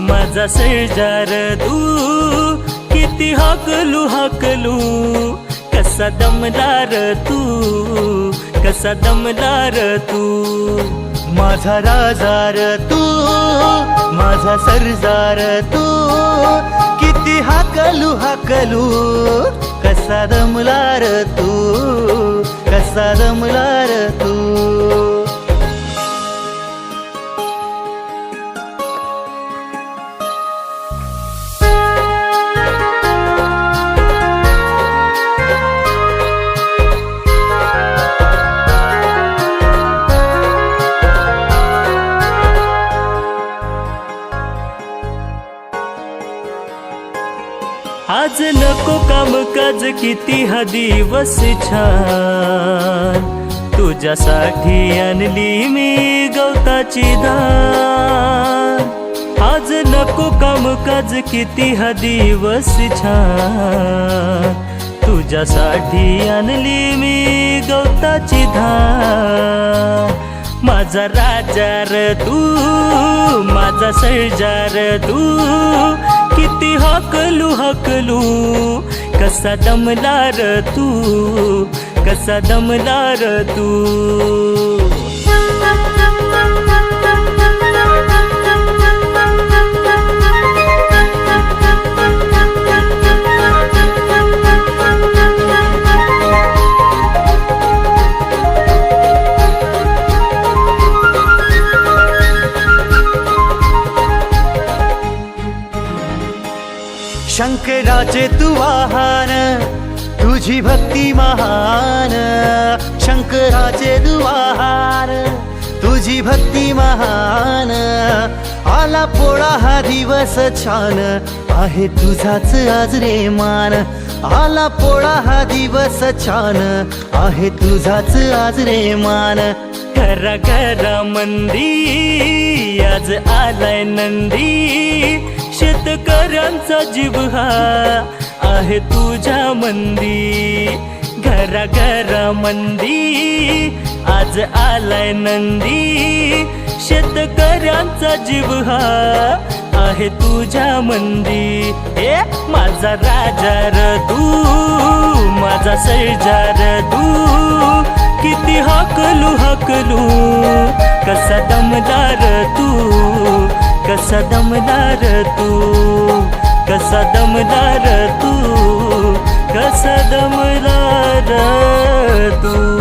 माझा शेजार तू. किती हाकलू हाकलू कसा दमदार तू कसा दमदार तू. माझा राजार तू माझा सरजार तू. किती हाकलू हाकलू कसा दमलार तू कसा दमलार आज नको कामकाज किती हा दिवस छान. तुझ्यासाठी आणली मी गवताची दान. आज नको कामकाज किती हा दिवस छान. तुझ्यासाठी आणली मी गवताची धान माझा राजार तू माझा सैजार तू किती हकलू हकलू. कसा दमदार तू कसा दमदार तू. शंकराचे तू वाहन तुझी भक्ती महान. शंकराचे तू वाहन तुझी भक्ती महान. आला पोळा हा दिवस छान आहे तुझाच आज रे मान आला पोळा हा दिवस छान आहे तुझाच आज रे मान घरा घरा मंदी आज आलाय नंदी. माझा जीव हा आहे तुझ्या मंदी. घरा घरा मंदी. आज आलाय नंदी. शेतकऱ्यांचा जीव हा आहे तुझ्या मंदी. ए माझा राजार तू माझा सैजार तू. किती हकलू हकलू कसा दमदार तू कसा दमदार तू. कसा दमदार तू? कसा दमदार तू?